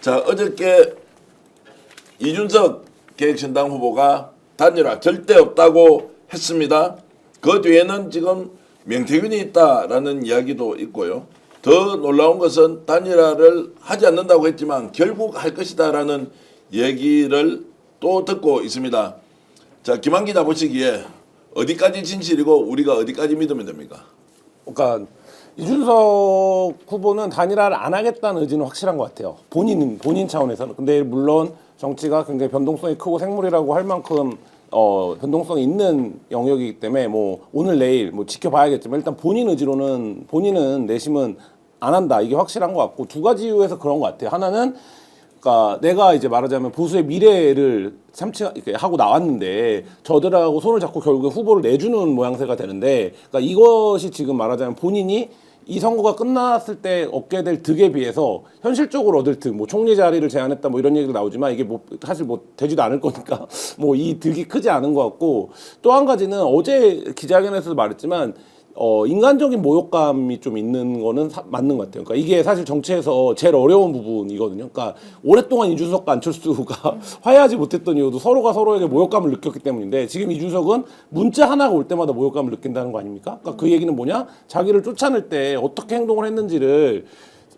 자 어저께 이준석 계획신당 후보가 단일화 절대 없다고 했습니다. 그 뒤에는 지금 명태균이 있다라는 이야기도 있고요. 더 놀라운 것은 단일화를 하지 않는다고 했지만 결국 할 것이다라는 얘기를 또 듣고 있습니다. 자 김한 기자 보시기에 어디까지 진실이고 우리가 어디까지 믿으면 됩니까? 그러니까 이준석 후보는 단일화를 안 하겠다는 의지는 확실한 것 같아요. 본인 본인 차원에서는. 근데 물론 정치가 굉장히 변동성이 크고 생물이라고 할 만큼 어, 변동성이 있는 영역이기 때문에 뭐 오늘 내일 뭐 지켜봐야겠지만 일단 본인 의지로는 본인은 내심은 안 한다 이게 확실한 것 같고 두 가지 이유에서 그런 것 같아요. 하나는 그러니까 내가 이제 말하자면 보수의 미래를 참치 이렇게 하고 나왔는데 저들하고 손을 잡고 결국에 후보를 내주는 모양새가 되는데 그러니까 이것이 지금 말하자면 본인이 이 선거가 끝났을 때 얻게 될 득에 비해서 현실적으로 얻을 득, 뭐 총리 자리를 제안했다 뭐 이런 얘기가 나오지만 이게 뭐 사실 뭐 되지도 않을 거니까 뭐 이 득이 크지 않은 것 같고 또 한 가지는 어제 기자회견에서도 말했지만 어, 인간적인 모욕감이 좀 있는 거는 사- 맞는 것 같아요. 그러니까 이게 사실 정치에서 제일 어려운 부분이거든요. 그러니까 오랫동안 이준석과 안철수가 화해하지 못했던 이유도 서로가 서로에게 모욕감을 느꼈기 때문인데 지금 이준석은 문자 하나가 올 때마다 모욕감을 느낀다는 거 아닙니까? 그러니까 그 얘기는 뭐냐? 자기를 쫓아낼 때 어떻게 행동을 했는지를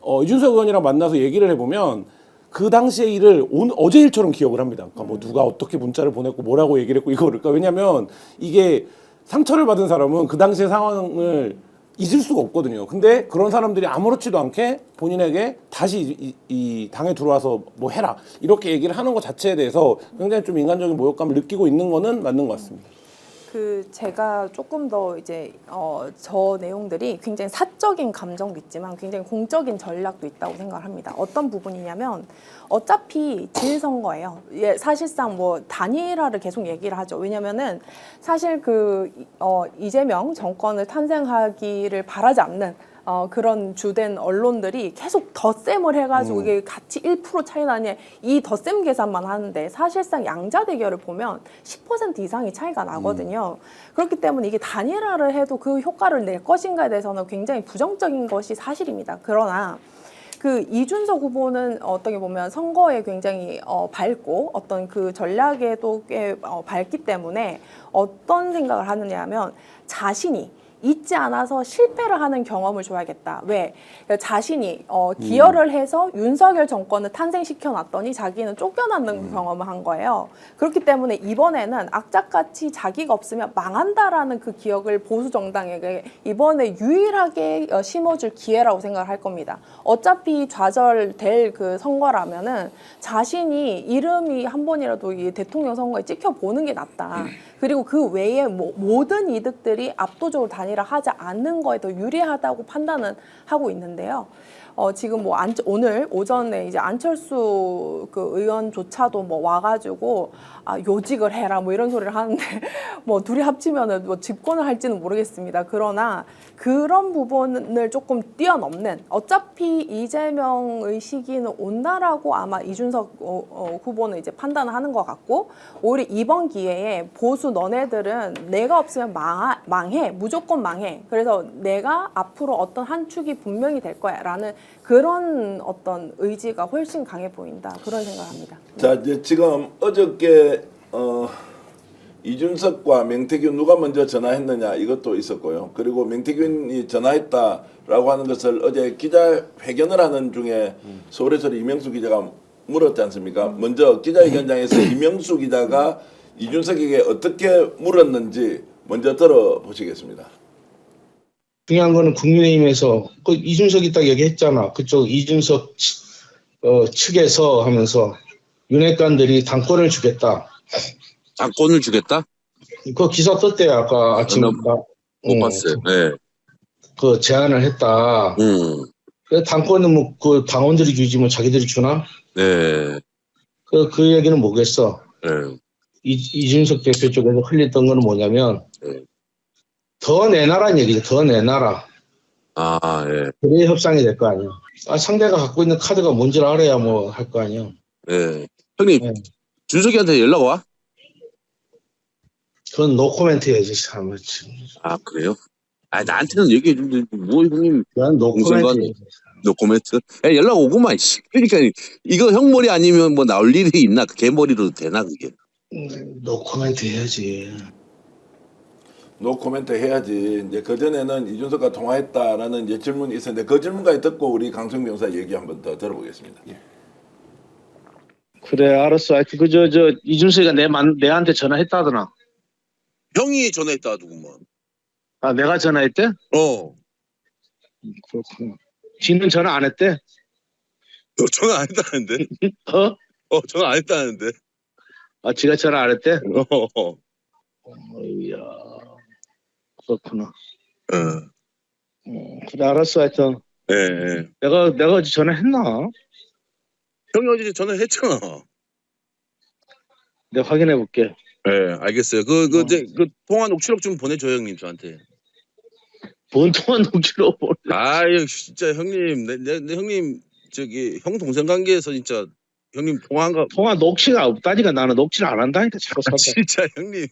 어, 이준석 의원이랑 만나서 얘기를 해보면 그 당시의 일을 온, 어제 일처럼 기억을 합니다. 그러니까 뭐 누가 어떻게 문자를 보냈고 뭐라고 얘기를 했고 이거를. 그러니까 왜냐면 이게 상처를 받은 사람은 그 당시의 상황을 잊을 수가 없거든요. 근데 그런 사람들이 아무렇지도 않게 본인에게 다시 이, 이- 이 당에 들어와서 뭐 해라 이렇게 얘기를 하는 것 자체에 대해서 굉장히 좀 인간적인 모욕감을 느끼고 있는 거는 맞는 것 같습니다. 그 제가 조금 더 이제 어, 저 내용들이 굉장히 사적인 감정도 있지만 굉장히 공적인 전략도 있다고 생각합니다. 어떤 부분이냐면 어차피 지일선거예요. 예, 사실상 뭐 단일화를 계속 얘기를 하죠. 왜냐면은 사실 그 어, 이재명 정권을 탄생하기를 바라지 않는 어, 그런 주된 언론들이 계속 덧셈을 해가지고 이게 같이 1% 차이 나냐 이 덧셈 계산만 하는데 사실상 양자 대결을 보면 10% 이상이 차이가 나거든요. 그렇기 때문에 이게 단일화를 해도 그 효과를 낼 것인가에 대해서는 굉장히 부정적인 것이 사실입니다. 그러나 그 이준석 후보는 어떻게 보면 선거에 굉장히 어, 밝고 어떤 그 전략에도 꽤 어, 밝기 때문에 어떤 생각을 하느냐 하면 자신이 잊지 않아서 실패를 하는 경험을 줘야겠다. 왜? 자신이 어, 기여를 해서 윤석열 정권을 탄생시켜 놨더니 자기는 쫓겨나는 경험을 한 거예요. 그렇기 때문에 이번에는 악착같이 자기가 없으면 망한다라는 그 기억을 보수 정당에게 이번에 유일하게 어, 심어줄 기회라고 생각을 할 겁니다. 어차피 좌절될 그 선거라면은 자신이 이름이 한 번이라도 이 대통령 선거에 찍혀 보는 게 낫다. 그리고 그 외에 모, 모든 이득들이 압도적으로 단일화하지 않는 거에 더 유리하다고 판단은 하고 있는데요. 어, 지금 뭐 안, 오늘 오전에 이제 안철수 그 의원조차도 뭐 와가지고 아, 요직을 해라 뭐 이런 소리를 하는데 뭐 둘이 합치면은 뭐 집권을 할지는 모르겠습니다. 그러나 그런 부분을 조금 뛰어넘는 어차피 이재명의 시기는 온다라고 아마 이준석 어, 어, 후보는 이제 판단을 하는 것 같고 오히려 이번 기회에 보수 너네들은 내가 없으면 망하, 망해 무조건 망해 그래서 내가 앞으로 어떤 한 축이 분명히 될 거야라는 그런 어떤 의지가 훨씬 강해 보인다 그런 생각합니다. 자 이제 지금 어저께 어, 이준석과 명태균 누가 먼저 전화했느냐 이것도 있었고요. 그리고 명태균이 전화했다라고 하는 것을 어제 기자 회견을 하는 중에 서울에서 이명수 기자가 물었지 않습니까? 먼저 기자회견장에서 이명수 기자가 이준석에게 어떻게 물었는지 먼저 들어보시겠습니다. 중요한 거는 국민의힘에서 그 이준석이 딱 얘기했잖아. 그쪽 이준석 치- 어, 측에서 하면서 윤핵관들이 당권을 주겠다. 당권을 주겠다? 그 기사 떴대요. 아까 아침에 못 어, 봤어요. 네. 그 제안을 했다. 음. 그 당권은 뭐 그 당원들이 주지 뭐 자기들이 주나? 네. 그, 그 얘기는 뭐겠어. 네. 이, 이준석 대표 쪽에서 흘렸던 거는 뭐냐면 네. 더 내놔라는 얘기죠. 더 내놔라. 아, 예. 그래야 협상이 될 거 아니야. 아, 상대가 갖고 있는 카드가 뭔지를 알아야 뭐 할 거 아니야. 네. 형님, 네. 준석이한테 연락 와? 그건 노 코멘트야지. 참. 아, 그래요? 아, 나한테는 얘기해 주는데, 뭐, 형님. 그건 노코멘트. 동생과는- 노 코멘트. 야, 연락 오구만. 씨. 그러니까 이거 형 머리 아니면 뭐 나올 일이 있나? 걔 머리로 되나 그게? 음, 노 코멘트 해야지. 노 코멘트 해야지. 이제 그 전에는 이준석과 통화했다라는 이제 질문이 있었는데 그 질문까지 듣고 우리 강성 변호사 얘기 한번 더 들어보겠습니다. 그래 알았어. 하여튼 그저 저 이준석이가 내 만, 내한테 전화했다더나. 형이 전화했다 누구만. 아 내가 전화했대? 어. 그렇구나. 지는 전화 안 했대? 너 전화 안 했다는데? 어? 어 전화 안 했다는데? 아 지가 전화 안 했대? 어. 어. 어이야 그렇구나. 어. 어, 그래 알았어. 하여튼 예. 예. 내가 내가 어제 전화했나? 형이 어제 전화했잖아. 내가 확인해 볼게. 예, 알겠어요. 그, 그, 어. 이제, 그, 통화 녹취록 좀 보내줘요, 형님, 저한테. 뭔 통화 녹취록 뭘? 아유, 진짜, 형님, 내, 내, 내 형님, 저기, 형 동생 관계에서 진짜, 형님 통화한 거, 통화 녹취가 없다니까 나는 녹취를 안 한다니까 자꾸 산다. 진짜, 형님.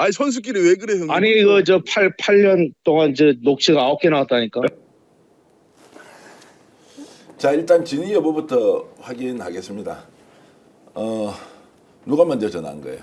아니, 선수끼리 왜 그래, 형님? 아니 이거 저 8, 8년 동안 저 녹취가 9개 나왔다니까. 자 일단 진위 여부부터 확인하겠습니다. 어 누가 먼저 전화한 거예요?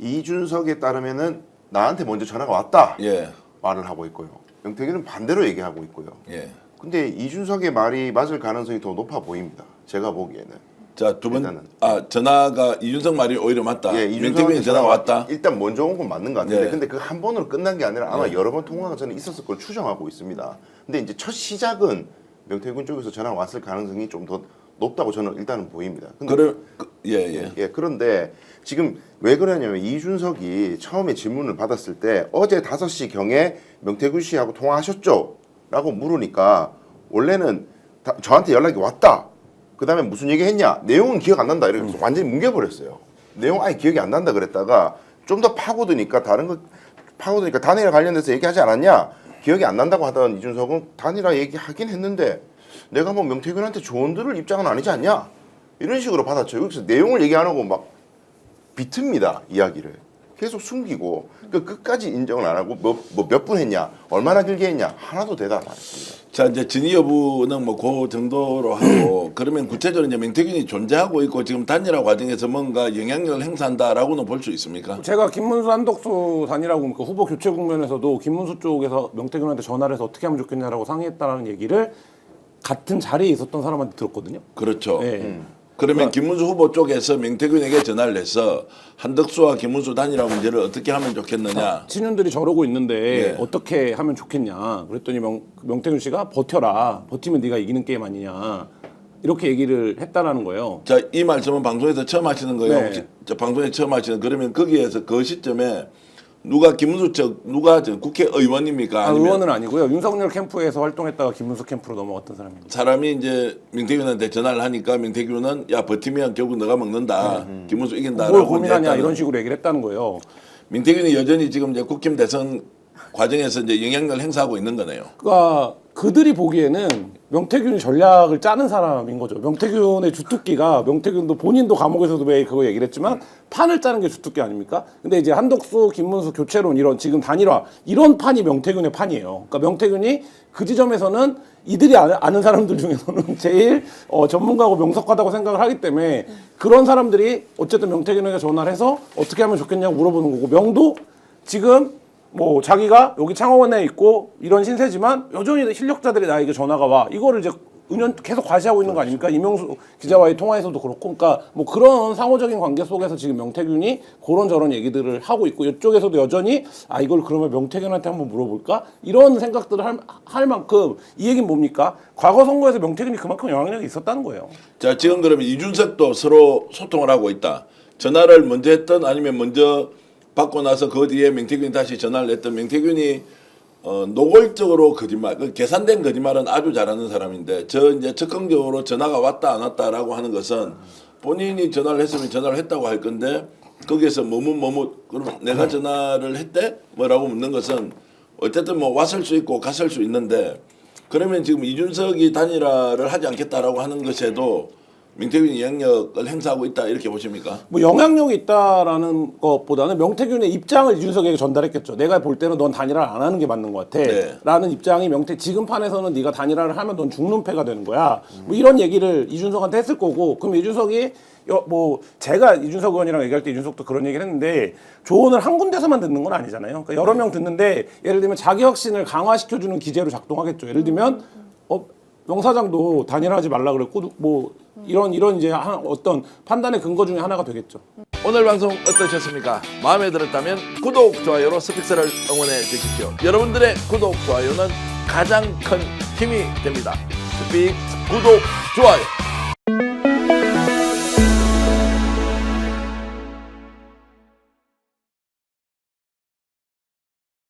이준석에 따르면은 나한테 먼저 전화가 왔다 예, 말을 하고 있고요. 명태균은 반대로 얘기하고 있고요. 예. 근데 이준석의 말이 맞을 가능성이 더 높아 보입니다. 제가 보기에는. 자 두 번, 일단은. 아 전화가 이준석 말이 오히려 맞다. 예, 이준석한테 전화가 왔다. 일단 먼저 온 건 맞는 것 같은데, 네. 근데 그 한 번으로 끝난 게 아니라 아마 네. 여러 번 통화가 저는 있었을 걸 추정하고 있습니다. 근데 이제 첫 시작은 명태균 쪽에서 전화가 왔을 가능성이 좀 더 높다고 저는 일단은 보입니다. 근데 그래, 그, 예, 예. 예, 그런데 지금 왜 그러냐면 이준석이 처음에 질문을 받았을 때 어제 5시 경에 명태균 씨하고 통화하셨죠? 라고 물으니까 원래는 다- 저한테 연락이 왔다. 그 다음에 무슨 얘기 했냐? 내용은 기억 안 난다. 이래서 완전히 뭉개버렸어요. 내용 아예 기억이 안 난다 그랬다가 좀 더 파고드니까 다른 거 파고드니까 단일화 관련돼서 얘기하지 않았냐? 기억이 안 난다고 하던 이준석은 단일화 얘기하긴 했는데 내가 뭐 명태균한테 조언들을 입장은 아니지 않냐? 이런 식으로 받았죠. 여기서 내용을 얘기 안 하고 막 비틉니다 이야기를 계속 숨기고 그 끝까지 인정을 안 하고 뭐몇 분 했냐 얼마나 길게 했냐 하나도 대답 안 했습니다. 자 이제 진위 여부는 뭐 그 정도로 하고 그러면 구체적으로 이제 명태균이 존재하고 있고 지금 단일화 과정에서 뭔가 영향력을 행사한다라고는 볼 수 있습니까? 제가 김문수 한덕수 단이라고 그 후보 교체 국면에서도 김문수 쪽에서 명태균한테 전화를 해서 어떻게 하면 좋겠냐라고 상의했다라는 얘기를 같은 자리에 있었던 사람한테 들었거든요. 그렇죠. 예. 그러면 김문수 후보 쪽에서 명태균에게 전화를 해서 한덕수와 김문수 단일화 문제를 어떻게 하면 좋겠느냐. 친윤들이 저러고 있는데 예. 어떻게 하면 좋겠냐. 그랬더니 명, 명태균 씨가 버텨라. 버티면 네가 이기는 게임 아니냐. 이렇게 얘기를 했다라는 거예요. 자, 이 말씀은 방송에서 처음 하시는 거예요. 네. 혹시 저 방송에 처음 하시는 그러면 거기에서 그 시점에 누가 김문수 측 누가 저 국회의원입니까? 아, 아니면 의원은 아니고요. 윤석열 캠프에서 활동했다가 김문수 캠프로 넘어갔던 사람입니다. 사람이 이제 명태균한테 전화를 하니까 명태균은 야 버티면 결국 너가 먹는다. 김문수 이긴다라고 뭘 고민하냐 했다는 이런 식으로 얘기를 했다는 거예요. 민태균이 여전히 지금 이제 국힘 대선 과정에서 이제 영향력을 행사하고 있는 거네요. 그러니까 그들이 보기에는 명태균이 전략을 짜는 사람인 거죠. 명태균의 주특기가 명태균도 본인도 감옥에서도 왜 그거 얘기를 했지만 판을 짜는 게 주특기 아닙니까? 근데 이제 한덕수, 김문수 교체론 이런 지금 단일화 이런 판이 명태균의 판이에요. 그러니까 명태균이 그 지점에서는 이들이 아는, 아는 사람들 중에서는 제일 어, 전문가고 명석하다고 생각을 하기 때문에 그런 사람들이 어쨌든 명태균에게 전화를 해서 어떻게 하면 좋겠냐고 물어보는 거고 명도 지금 뭐 자기가 여기 창원에 있고 이런 신세지만 여전히 실력자들이 나에게 전화가 와. 이거를 이제 은연 계속 과시하고 있는 거 아닙니까? 이명수 기자와의 통화에서도 그렇고. 그러니까 뭐 그런 상호적인 관계 속에서 지금 명태균이 그런 저런 얘기들을 하고 있고 이쪽에서도 여전히 아 이걸 그러면 명태균한테 한번 물어볼까? 이런 생각들을 할, 할 만큼 이 얘기는 뭡니까? 과거 선거에서 명태균이 그만큼 영향력이 있었다는 거예요. 자 지금 그러면 이준석도 서로 소통을 하고 있다. 전화를 먼저 했던 아니면 먼저 받고 나서 그 뒤에 명태균이 다시 전화를 했던 명태균이 어, 노골적으로 거짓말, 그 계산된 거짓말은 아주 잘하는 사람인데 저 이제 적극적으로 전화가 왔다 안 왔다라고 하는 것은 본인이 전화를 했으면 전화를 했다고 할 건데 거기에서 머뭇 머뭇 그러면 내가 전화를 했대? 뭐라고 묻는 것은 어쨌든 뭐 왔을 수 있고 갔을 수 있는데 그러면 지금 이준석이 단일화를 하지 않겠다라고 하는 것에도 명태균이 영향력을 행사하고 있다 이렇게 보십니까? 뭐 영향력이 있다라는 것보다는 명태균의 입장을 이준석에게 전달했겠죠. 내가 볼 때는 넌 단일화를 안 하는 게 맞는 것 같아. 네. 라는 입장이 명태 지금 판에서는 네가 단일화를 하면 넌 죽는 패가 되는 거야. 뭐 이런 얘기를 이준석한테 했을 거고 그럼 이준석이 여, 뭐 제가 이준석 의원이랑 얘기할 때 이준석도 그런 얘기를 했는데 조언을 한 군데서만 듣는 건 아니잖아요. 그러니까 여러 명 듣는데 예를 들면 자기 확신을 강화시켜주는 기제로 작동하겠죠. 예를 들면 어, 명사장도 단일화하지 말라 그랬고 뭐 이런 이런 이제 한 어떤 판단의 근거 중에 하나가 되겠죠. 오늘 방송 어떠셨습니까? 마음에 들었다면 구독, 좋아요로 스픽스를 응원해 주십시오. 여러분들의 구독, 좋아요는 가장 큰 힘이 됩니다. 스픽 구독, 좋아요.